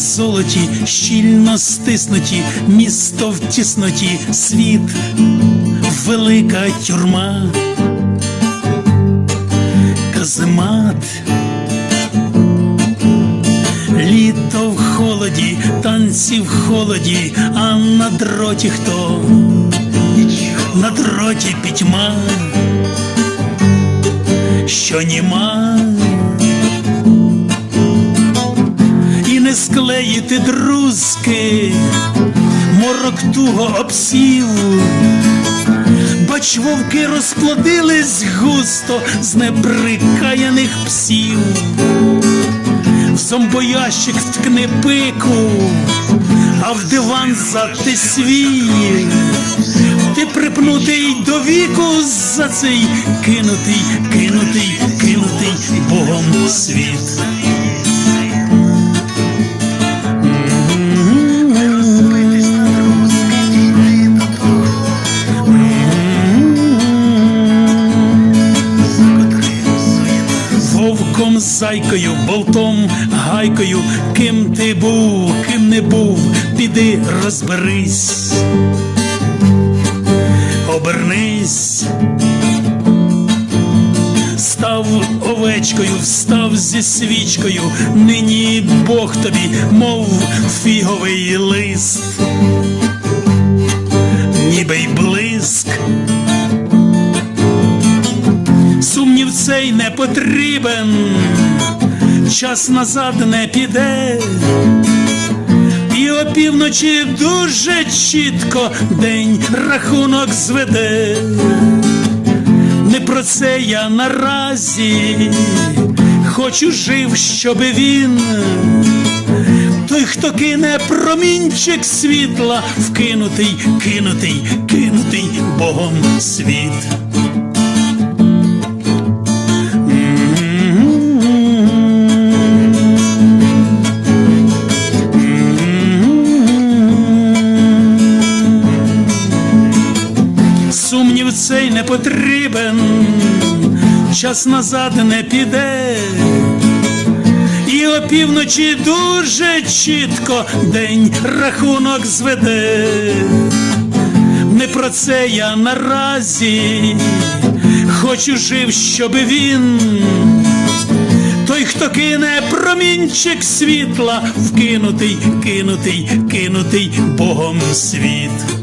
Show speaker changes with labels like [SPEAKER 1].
[SPEAKER 1] Золоті, щільно стиснуті, місто в тісноті, світ, велика тюрма, каземат, літо в холоді, танці в холоді, а на дроті хто? На дроті пітьма, що німа. Склеїти друзки, морок туго обсів, бач, вовки розплодились густо з неприкаяних псів, в зомбоящик вткни пику, а в диван зати свій. Ти припнутий до віку за цей кинутий, кинутий, кинутий Богом світ. Зайкою, болтом, гайкою, ким ти був, ким не був, піди розберись, обернись, став овечкою, встав зі свічкою, нині Бог тобі, мов фіговий лист, ніби й блиск. Сумнів цей не потрібен, час назад не піде, і опівночі дуже чітко день рахунок зведе. Не про це я наразі хочу жив, щоби він. Той, хто кине промінчик світла, вкинутий, кинутий, кинутий Богом світ. Не потрібен, час назад не піде, і опівночі дуже чітко день рахунок зведе. Не про це я наразі хочу жив, щоби він. Той, хто кине промінчик світла, вкинутий, кинутий, кинутий Богом світ.